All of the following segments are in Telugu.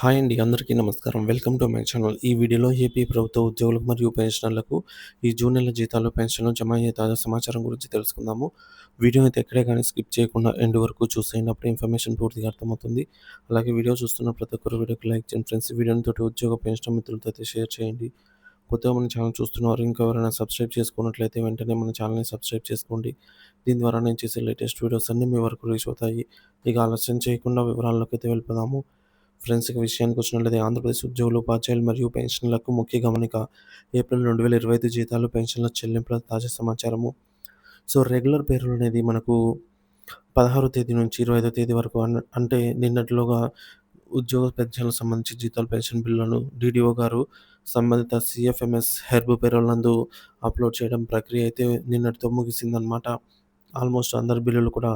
హాయ్ అండి అందరికీ నమస్కారం. Welcome to my channel. ఈ వీడియోలో ఏపీ ప్రభుత్వ ఉద్యోగులకు మరియు పెన్షనర్లకు ఈ జూన్ నెల జీతాలు పెన్షన్లు జమ అయ్యే తాజా సమాచారం గురించి తెలుసుకుందాము. వీడియో అయితే ఎక్కడే కానీ స్కిప్ చేయకుండా ఎండ్ వరకు చూసేటప్పుడు ఇన్ఫర్మేషన్ పూర్తిగా అర్థమవుతుంది. అలాగే వీడియో చూస్తున్న ప్రతి ఒక్కరు వీడియోకి లైక్ చేయండి ఫ్రెండ్స్. వీడియోని తోటి ఉద్యోగ పెన్షన్ మిత్రులతో అయితే షేర్ చేయండి. కొత్తగా మన ఛానల్ చూస్తున్నారు ఇంకా ఎవరైనా సబ్స్క్రైబ్ చేసుకున్నట్లయితే వెంటనే మన ఛానల్ని సబ్స్క్రైబ్ చేసుకోండి. దీని ద్వారా నేను చేసే లేటెస్ట్ వీడియోస్ అన్నీ మీ వరకు రీచ్ అవుతాయి. ఇక ఆలస్యం చేయకుండా వివరాల్లోకి అయితే వెళ్ళిపోదాము. ఫ్రెండ్స్కి విషయానికి వచ్చినట్లయితే ఆంధ్రప్రదేశ్ ఉద్యోగులు ఉపాధ్యాయులు మరియు పెన్షన్లకు ముఖ్య గమనిక ఏప్రిల్ రెండు వేల ఇరవై ఐదు జీతాలు పెన్షన్ల చెల్లింపుల తాజా సమాచారము. సో రెగ్యులర్ పేరులు అనేది మనకు పదహారో తేదీ నుంచి ఇరవై ఐదో తేదీ వరకు అన్న అంటే నిన్నటిలోగా ఉద్యోగ పెన్షన్లకు సంబంధించి జీతాలు పెన్షన్ బిల్లులను డీడీఓ గారు సంబంధిత సిఎఫ్ఎంఎస్ హెర్బ్ పేరోల్ నందు అప్లోడ్ చేయడం ప్రక్రియ అయితే నిన్నటితో ముగిసిందనమాట ఆల్మోస్ట్ అందరి బిల్లులు కూడా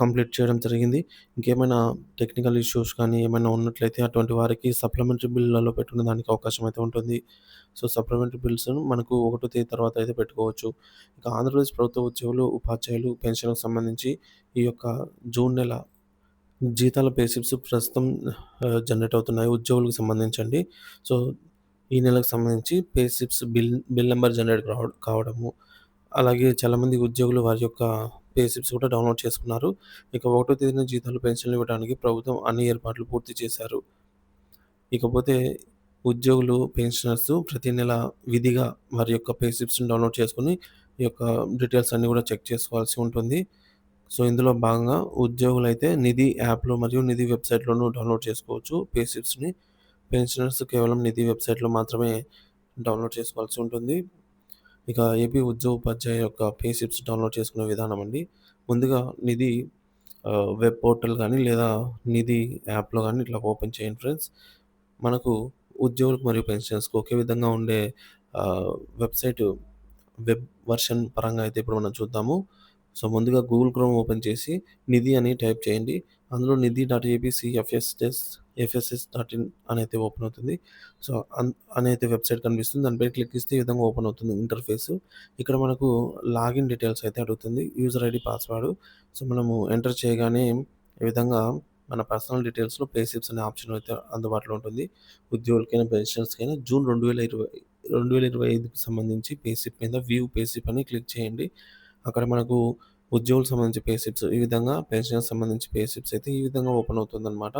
కంప్లీట్ చేయడం జరిగింది. ఇంకేమైనా టెక్నికల్ ఇష్యూస్ కానీ ఏమైనా ఉన్నట్లయితే అటువంటి వారికి సప్లిమెంటరీ బిల్లులలో పెట్టుకునే దానికి అవకాశం అయితే ఉంటుంది. సో సప్లిమెంటరీ బిల్స్ మనకు ఒకటో తేదీ తర్వాత అయితే పెట్టుకోవచ్చు. ఇక ఆంధ్రప్రదేశ్ ప్రభుత్వ ఉద్యోగులు ఉపాధ్యాయులు పెన్షన్కు సంబంధించి ఈ యొక్క జూన్ నెల జీతాల పేషిప్స్ ప్రస్తుతం జనరేట్ అవుతున్నాయి ఉద్యోగులకు సంబంధించండి. సో ఈ నెలకు సంబంధించి payslips bill bill number generate కావడము అలాగే చాలామంది ఉద్యోగులు వారి యొక్క పే స్లిప్స్ కూడా డౌన్లోడ్ చేసుకున్నారు. ఇక ఒకటో తేదీన జీతాలు పెన్షన్లు ఇవ్వడానికి ప్రభుత్వం అన్ని ఏర్పాట్లు పూర్తి చేశారు. ఇకపోతే ఉద్యోగులు పెన్షనర్స్ ప్రతి నెల విధిగా వారి యొక్క పే స్లిప్స్ని డౌన్లోడ్ చేసుకుని ఈ యొక్క డీటెయిల్స్ అన్నీ కూడా చెక్ చేసుకోవాల్సి ఉంటుంది. సో ఇందులో భాగంగా ఉద్యోగులు అయితే నిధి యాప్లో మరియు నిధి వెబ్సైట్లోనూ డౌన్లోడ్ చేసుకోవచ్చు. పే స్లిప్స్ని పెన్షనర్స్ కేవలం నిధి వెబ్సైట్లో మాత్రమే డౌన్లోడ్ చేసుకోవాల్సి ఉంటుంది. ఇక ఏపీ ఉద్యోగ ఉపాధ్యాయ యొక్క పే స్లిప్స్ డౌన్లోడ్ చేసుకునే విధానం అండి. ముందుగా నిధి వెబ్ పోర్టల్ కానీ లేదా నిధి యాప్లో కానీ ఇట్లా ఓపెన్ చేయండి ఫ్రెండ్స్. మనకు ఉద్యోగులకు మరియు పెన్షన్స్కి ఒకే విధంగా ఉండే వెబ్సైట్ వెబ్ వర్షన్ పరంగా అయితే ఇప్పుడు మనం చూద్దాము. సో ముందుగా గూగుల్ క్రోమ్ ఓపెన్ చేసి నిధి అని టైప్ చేయండి. అందులో Nidhi dot APCFSS FSS FSS dot in అనేది ఓపెన్ అవుతుంది. సో అన్ అనేది వెబ్సైట్ కనిపిస్తుంది. దానిపై క్లిక్ ఇస్తే ఈ విధంగా ఓపెన్ అవుతుంది ఇంటర్ఫేస్ ఇక్కడ మనకు లాగిన్ డీటెయిల్స్ అయితే అడుగుతుంది. యూజర్ ఐడి పాస్వర్డ్ సో మనము ఎంటర్ చేయగానే ఈ విధంగా మన పర్సనల్ డీటెయిల్స్లో పేసిప్స్ అనే ఆప్షన్ అయితే అందుబాటులో ఉంటుంది. ఉద్యోగులకైనా పెన్షన్స్కైనా జూన్ రెండు వేల ఇరవై రెండు వేల ఇరవై ఐదుకి సంబంధించి పేసిప్ మీద వ్యూ పేసిప్ అని క్లిక్ చేయండి. అక్కడ మనకు ఉద్యోగులకు సంబంధించి పేసిప్స్ ఈ విధంగా పెన్షన్కి సంబంధించి పేసిప్స్ అయితే ఈ విధంగా ఓపెన్ అవుతుందన్నమాట.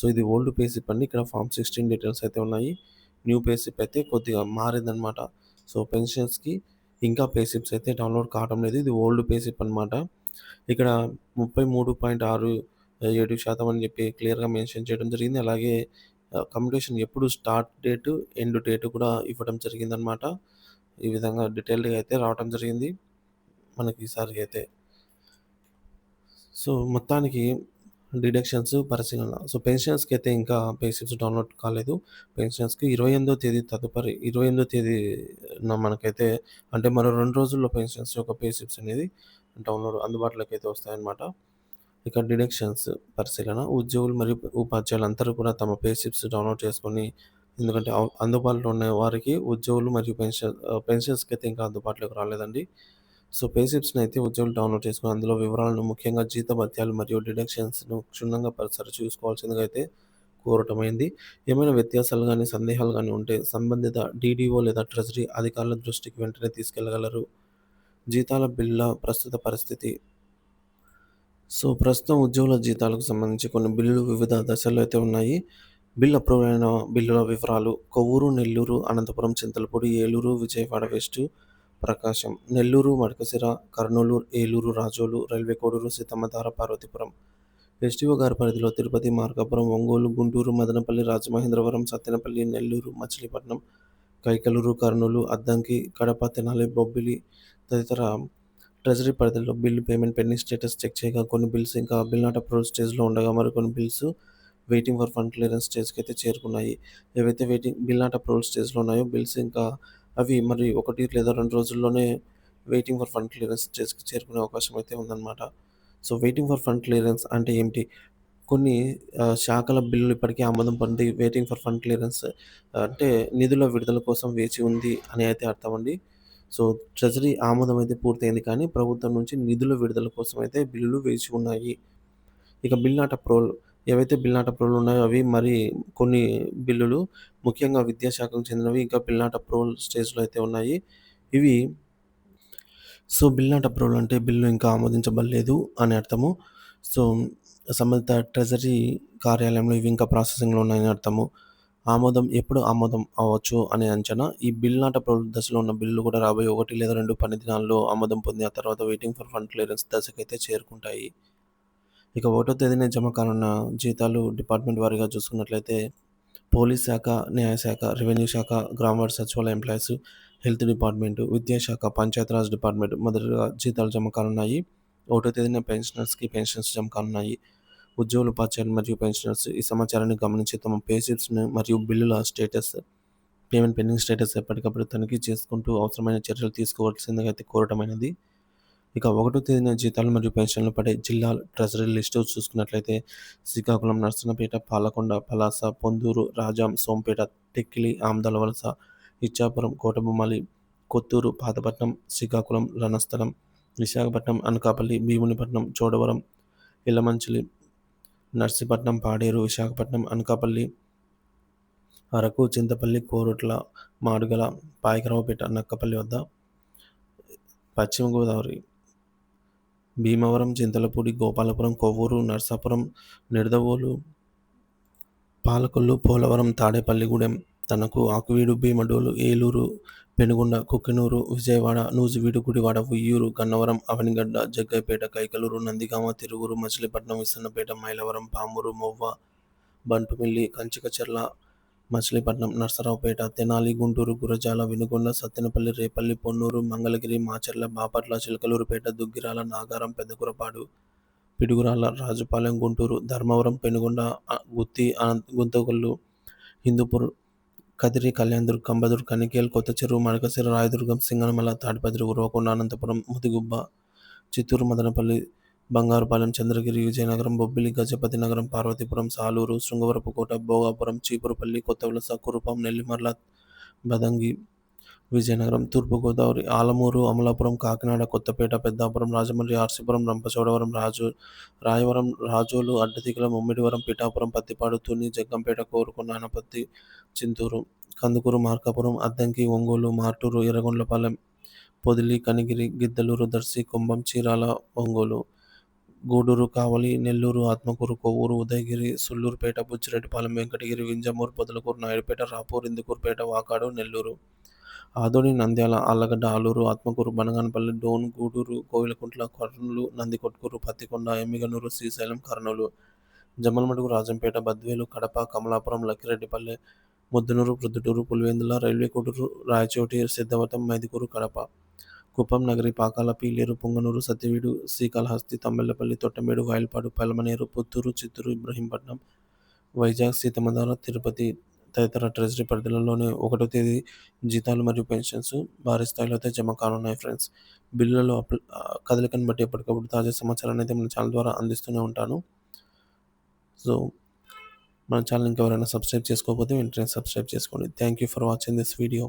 సో ఇది ఓల్డ్ పేసిప్ అండి ఇక్కడ ఫామ్ సిక్స్టీన్ డీటెయిల్స్ అయితే ఉన్నాయి. న్యూ పేసిప్ అయితే కొద్దిగా మారిందనమాట. సో పెన్షన్స్కి ఇంకా పేసిప్స్ అయితే డౌన్లోడ్ కావడం లేదు. ఇది ఓల్డ్ పేసిప్ అనమాట ఇక్కడ ముప్పై మూడు పాయింట్ ఆరు ఏడు శాతం అని చెప్పి క్లియర్గా మెన్షన్ చేయడం జరిగింది. అలాగే కమ్యూనికేషన్ ఎప్పుడు స్టార్ట్ డేటు ఎండ్ డేటు కూడా ఇవ్వడం జరిగిందనమాట. ఈ విధంగా డీటెయిల్డ్గా అయితే రావడం జరిగింది. మనకి ఈసారి అయితే. సో మొత్తానికి డిడక్షన్స్ పరిశీలన. సో పెన్షన్స్కి అయితే ఇంకా పేషన్స్ డౌన్లోడ్ కాలేదు. పెన్షన్స్కి ఇరవై ఎనిమిదో తేదీ తదుపరి ఇరవై ఎనిమిదో తేదీ మనకైతే అంటే మరో రెండు రోజుల్లో పెన్షన్స్ యొక్క పేషన్స్ అనేది డౌన్లోడ్ అందుబాటులోకి అయితే వస్తాయన్నమాట. ఇక డిడక్షన్స్ పరిశీలన. ఉద్యోగులు మరియు ఉపాధ్యాయులు అందరూ కూడా తమ పేషిప్స్ డౌన్లోడ్ చేసుకొని ఎందుకంటే అందుబాటులో ఉన్న వారికి ఉద్యోగులు మరియు పెన్షన్ పెన్షన్స్కి అయితే ఇంకా అందుబాటులోకి రాలేదండి. సో పేసిప్స్ని అయితే ఉద్యోగులు డౌన్లోడ్ చేసుకుని అందులో వివరాలను ముఖ్యంగా జీత భత్యాలు మరియు డిడక్షన్స్ను క్షుణ్ణంగా పరిసరి చూసుకోవాల్సిందిగా అయితే కోరటమైంది. ఏమైనా వ్యత్యాసాలు కానీ సందేహాలు కానీ ఉంటే సంబంధిత డీడీఓ లేదా ట్రెజరీ అధికారుల దృష్టికి వెంటనే తీసుకెళ్ళగలరు. జీతాల బిల్ల ప్రస్తుత పరిస్థితి. సో ప్రస్తుతం ఉద్యోగుల జీతాలకు సంబంధించి కొన్ని బిల్లులు వివిధ దశల్లో అయితే ఉన్నాయి. బిల్ అప్రూవ్ అయిన బిల్లుల వివరాలు. Kovvur Nellore Anantapur Chintalapudi Eluru Vijayawada west Prakasam. Nellore Madakasira Kurnool Eluru Razole railway Koduru Seethammadhara Parvathipuram STO గారి పరిధిలో తిరుపతి మార్కాపురం ఒంగోలు గుంటూరు మదనపల్లి రాజమహేంద్రవరం సత్తెనపల్లి నెల్లూరు మచిలీపట్నం కైకలూరు కర్నూలు అద్దంకి కడప తెనాలి బొబ్బిలి తదితర ట్రెజరీ పరిధిలో bill payment pending status check చేయగా కొన్ని బిల్స్ ఇంకా బిల్ నాట్ అప్రూవల్ స్టేజ్లో ఉండగా మరికొన్ని bills waiting for fund clearance స్టేజ్కి అయితే చేరుకున్నాయి. ఏవైతే వెయిటింగ్ బిల్ నాట్ అప్రూవల్ స్టేజ్లో ఉన్నాయో బిల్స్ ఇంకా అవి మరి ఒకటి లేదా రెండు రోజుల్లోనే వెయిటింగ్ ఫర్ ఫండ్ క్లియరెన్స్ స్టేజ్కి చేరుకునే అవకాశం అయితే ఉందన్నమాట. So waiting for fund clearance అంటే ఏమిటి? కొన్ని శాఖల బిల్లులు ఇప్పటికీ ఆమోదం పొంది వెయిటింగ్ ఫర్ ఫండ్ క్లియరెన్స్ అంటే నిధుల విడుదల కోసం వేచి ఉంది అని అయితే అర్థం అండి. సో ట్రెజరీ ఆమోదం అయితే పూర్తయింది కానీ ప్రభుత్వం నుంచి నిధుల విడుదల కోసం అయితే బిల్లులు వేచి ఉన్నాయి. ఇక బిల్ నాట్ అప్రూవల్ ఏవైతే బిల్లాట అప్రూవల్ ఉన్నాయో అవి మరి కొన్ని బిల్లులు ముఖ్యంగా విద్యాశాఖకు చెందినవి ఇంకా బిల్లాట అప్రూవల్ స్టేజ్‌లో అయితే ఉన్నాయి. ఇవి సో, బిల్లాట ప్రోల్ అప్రూవల్ అంటే బిల్లు ఇంకా ఆమోదించబడలేదు అని అర్థము. సో, సంబంధిత ట్రెజరీ కార్యాలయంలో ఇవి ఇంకా ప్రాసెసింగ్‌లో ఉన్నాయని అర్థము. ఆమోదం ఎప్పుడు ఆమోదం అవ్వచ్చు అనే అంచనా. ఈ బిల్ నాట్ అప్రూవల్ దశలో ఉన్న బిల్లు కూడా రాబోయే ఒకటి లేదా రెండు పని దినాల్లో ఆమోదం పొంది ఆ తర్వాత వెయిటింగ్ ఫర్ ఫండ్ క్లియరెన్స్ దశకైతే చేరుకుంటాయి. ఇక ఒకటో తేదీన జమ కానున్న జీతాలు డిపార్ట్మెంట్ వారీగా చూసుకున్నట్లయితే పోలీస్ శాఖ, న్యాయశాఖ, రెవెన్యూ శాఖ, గ్రామవార్డు సచివాలయ ఎంప్లాయీస్, హెల్త్ డిపార్ట్మెంట్ విద్యాశాఖ, పంచాయతీరాజ్ డిపార్ట్మెంట్ మొదటగా జీతాలు జమ కానున్నాయి. ఒకటో తేదీన పెన్షనర్స్‌కి పెన్షన్స్ జమ కానున్నాయి. ఉద్యోగులు, ఉపాధ్యాయులు మరియు పెన్షనర్స్ ఈ సమాచారాన్ని గమనించి తమ పే స్లిప్స్‌ను మరియు బిల్లుల స్టేటస్, పేమెంట్ పెండింగ్ స్టేటస్ ఎప్పటికప్పుడు తనిఖీ చేసుకుంటూ అవసరమైన చర్యలు తీసుకోవాల్సిందిగా అయితే కోరటమైనది. ఇక ఒకటో తేదీన జీతాలు మరియు పెన్షన్లు పడే జిల్లాల ట్రెజరీ లిస్టు చూసుకున్నట్లయితే శ్రీకాకుళం, నర్సన్నపేట, పాలకొండ, పలాస, పొందూరు, రాజాం, సోంపేట, టెక్కిలి, ఆమ్దలవలస వలస, ఇచ్చాపురం, కోటబొమ్మలి కొత్తూరు, పాతపట్నం, శ్రీకాకుళం, రణస్థలం, విశాఖపట్నం, అనకాపల్లి, భీమునిపట్నం, చోడవరం, ఇలమంచిలి, నర్సీపట్నం, పాడేరు, విశాఖపట్నం, అనకాపల్లి, అరకు, చింతపల్లి, కోరుట్ల, మాడుగల పాయకరావుపేట, నక్కపల్లి వద్ద, పశ్చిమ గోదావరి, భీమవరం, చింతలపూడి, గోపాలపురం, కొవ్వూరు, నర్సాపురం నిడదవోలు, పాలకొల్లు, పోలవరం, తాడేపల్లిగూడెం, తనకు ఆకువీడు, భీమడోలు, ఏలూరు, పెనుగొండ, కుక్కినూరు విజయవాడ, నూజివీడు, గుడివాడ, ఉయ్యూరు, గన్నవరం, అవనిగడ్డ, జగ్గైపేట కైకలూరు, నందిగామ, తిరువురు మచిలీపట్నం, విస్సన్నపేట, మైలవరం, పామూరు, మొవ్వ, బంటుమిల్లి, కంచికచర్ల, మచిలీపట్నం, నర్సరావుపేట తెనాలి, గుంటూరు, గురజాల, వినుకొండ, సత్తెనపల్లి, రేపల్లి, పొన్నూరు, మంగళగిరి, మాచర్ల, బాపట్ల, చిలకలూరుపేట దుగ్గిరాల, నాగారం, పెద్దకురపాడు, పిడుగురాల రాజుపాలెం, గుంటూరు, ధర్మవరం, పెనుగొండ, గుత్తి, గుంతకల్లు, హిందూపూర్, కదిరి, కళ్యాణదుర్గ్, కంబదుర్ కనికేల్, కొత్తచెరువు, మడకశిర, రాయదుర్గం, సింగనమల, తాడిపత్రి, ఉరవకొండ, అనంతపురం, ముదిగుబ్బ, చిత్తూరు, మదనపల్లి, బంగారుపాలెం, చంద్రగిరి, విజయనగరం, బొబ్బిలి, గజపతి నగరం, పార్వతీపురం, సాలూరు, శృంగవరపుకోట, భోగాపురం, చీపురుపల్లి, కొత్తవలస, కురుపాం, నెల్లిమర్ల, బదంగి, విజయనగరం, తూర్పుగోదావరి, ఆలమూరు, అమలాపురం, కాకినాడ, కొత్తపేట, పెద్దాపురం, రాజమండ్రి, ఆర్సీపురం, రంపచోడవరం, రాజు రాయవరం, రాజోలు, అడ్డదిగల ముమ్మిడివరం, పిఠాపురం, పత్తిపాడు, తుని, జగ్గంపేట, కోరుకున్నానపత్తి అనపత్తి, చింతూరు, కందుకూరు, మార్కాపురం, అద్దంకి, ఒంగోలు, మార్టూరు, ఎర్రగొండ్లపాలెం, పొదిలి, కనిగిరి, గిద్దలూరు, దర్శి, కుంభం, చీరాల, ఒంగోలు, గూడూరు, కావలి, నెల్లూరు, ఆత్మకూరు, కొవ్వూరు, ఉదయగిరి, సుళ్ళూరుపేట బుచ్చిరెడ్డిపాలెం, వెంకటగిరి, వింజమూరు, పొదలకూరు, నాయుడుపేట, రాపూర్, ఇందుకూరుపేట, వాకాడు, నెల్లూరు, ఆదోని, నంద్యాల, ఆళ్ళగడ్డ, ఆలూరు, ఆత్మకూరు, బనగానపల్లి, డోన్, గూడూరు, కోవిలకుంట్ల, కర్నూలు, నందికొట్కూరు, పత్తికొండ, ఎమ్మిగనూరు, శ్రీశైలం, కర్నూలు, జమ్మలమడుగు, రాజంపేట, బద్వేలు, కడప, కమలాపురం, లక్కిరెడ్డిపల్లె, ముద్దనూరు, ప్రొద్దుటూరు, పులివెందుల, రైల్వే కోటూరు రాయచోటి, సిద్ధవటం, మైదుకూరు, కడప, కుప్పం, నగరి, పాకాల, పీలేరు, పుంగనూరు, సత్యవీడు, శ్రీకాళహస్తి, తమ్మెల్లపల్లి తొట్టమేడు, వాయల్పాడు, పలమనేరు, పుత్తూరు, చిత్తూరు, ఇబ్రహీంపట్నం, వైజాగ్, సీతమ్మధార, తిరుపతి తదితర ట్రెజరీ పరిధిలోనే ఒకటో తేదీ జీతాలు మరియు పెన్షన్స్ భారీ స్థాయిలో అయితే జమ కానున్నాయి ఫ్రెండ్స్. బిల్లులలో అప్ల కదలికను బట్టి ఎప్పటికప్పుడు తాజా సమాచారాన్ని అయితే మన ఛానల్ ద్వారా అందిస్తూనే ఉంటాను. సో, మన ఛానల్ ఇంకెవరైనా సబ్స్క్రైబ్ చేసుకోకపోతే వెంటనే సబ్స్క్రైబ్ చేసుకోండి. Thank you for watching this video.